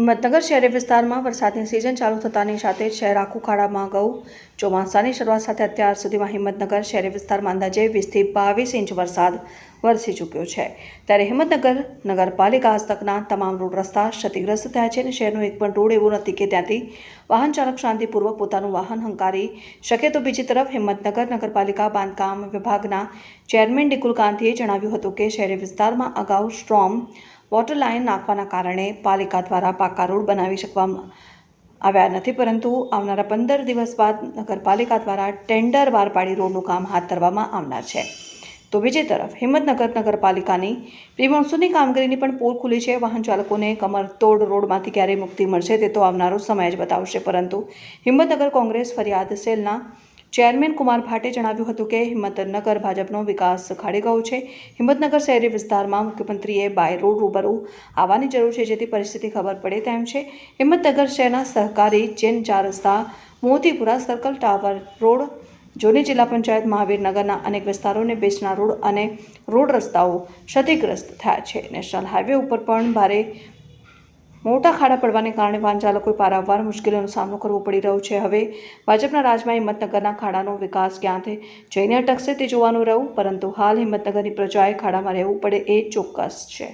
હિંમતનગર શહેરી વિસ્તારમાં વરસાદની સિઝન ચાલુ થતાની સાથે શહેર આખું ખાડામાં ગયું ચોમાસાની શરૂઆત સાથે અત્યાર સુધીમાં હિંમતનગર શહેર વિસ્તારમાં અંદાજે વીસથી બાવીસ ઇંચ વરસાદ વરસી ચૂક્યો છે. ત્યારે હિંમતનગર નગરપાલિકા હસ્તકના તમામ રોડ રસ્તા ક્ષતિગ્રસ્ત થયા છે અને શહેરનો એક પણ રોડ એવો નથી કે ત્યાંથી વાહન ચાલક શાંતિપૂર્વક પોતાનું વાહન હંકારી શકે તો બીજી તરફ હિંમતનગર નગરપાલિકા બાંધકામ વિભાગના ચેરમેન ડિકુલ કાંતીએ જણાવ્યું હતું કે શહેરી વિસ્તારમાં અગાઉ સ્ટ્રોમ વોટર લાઇન નાખવાના કારણે પાલિકા દ્વારા પાકા રોડ બનાવી શકવામાં આવ્યા નથી, પરંતુ આવનારા પંદર દિવસ બાદ નગરપાલિકા દ્વારા ટેન્ડર બહાર પાડી રોડનું કામ હાથ ધરવામાં આવનાર છે. તો બીજી તરફ, હિંમતનગર નગરપાલિકાની પ્રી કામગીરીની પણ પોલ ખુલી છે. વાહન ચાલકોને કમર તોડ રોડમાંથી ક્યારે મુક્તિ મળશે તે તો આવનારો સમય જ બતાવશે, પરંતુ હિંમતનગર કોંગ્રેસ ફરિયાદ સેલના ચેરમેન કુમાર ભાટે જણાવ્યું હતું કે હિંમતનગર ભાજપનો વિકાસ ખાડી ગયો છે. હિંમતનગર શહેરી વિસ્તારમાં મુખ્યમંત્રીએ બાય રોડ રૂબરૂ આવવાની જરૂર છે, જેથી પરિસ્થિતિ ખબર પડે તેમ છે. હિંમતનગર શહેરના સહકારી ચેન ચાર રસ્તા, મોતીપુરા સર્કલ ટાવર રોડ, જોની જિલ્લા પંચાયત મહાવીરનગરના અનેક વિસ્તારોને બેચના રોડ અને રોડ રસ્તાઓ ક્ષતિગ્રસ્ત થયા છે. નેશનલ હાઈવે ઉપર પણ ભારે મોટા ખાડા પડવાને કારણે વાહન ચાલકોએ પારાવાર મુશ્કેલીઓનો સામનો કરવો પડી રહ્યો છે. હવે ભાજપના રાજમાં હિંમતનગરના ખાડાનો વિકાસ ક્યાંથી જઈને અટકશે તે જોવાનું રહ્યું, પરંતુ હાલ હિંમતનગરની પ્રજાએ ખાડામાં રહેવું પડે એ ચોક્કસ છે.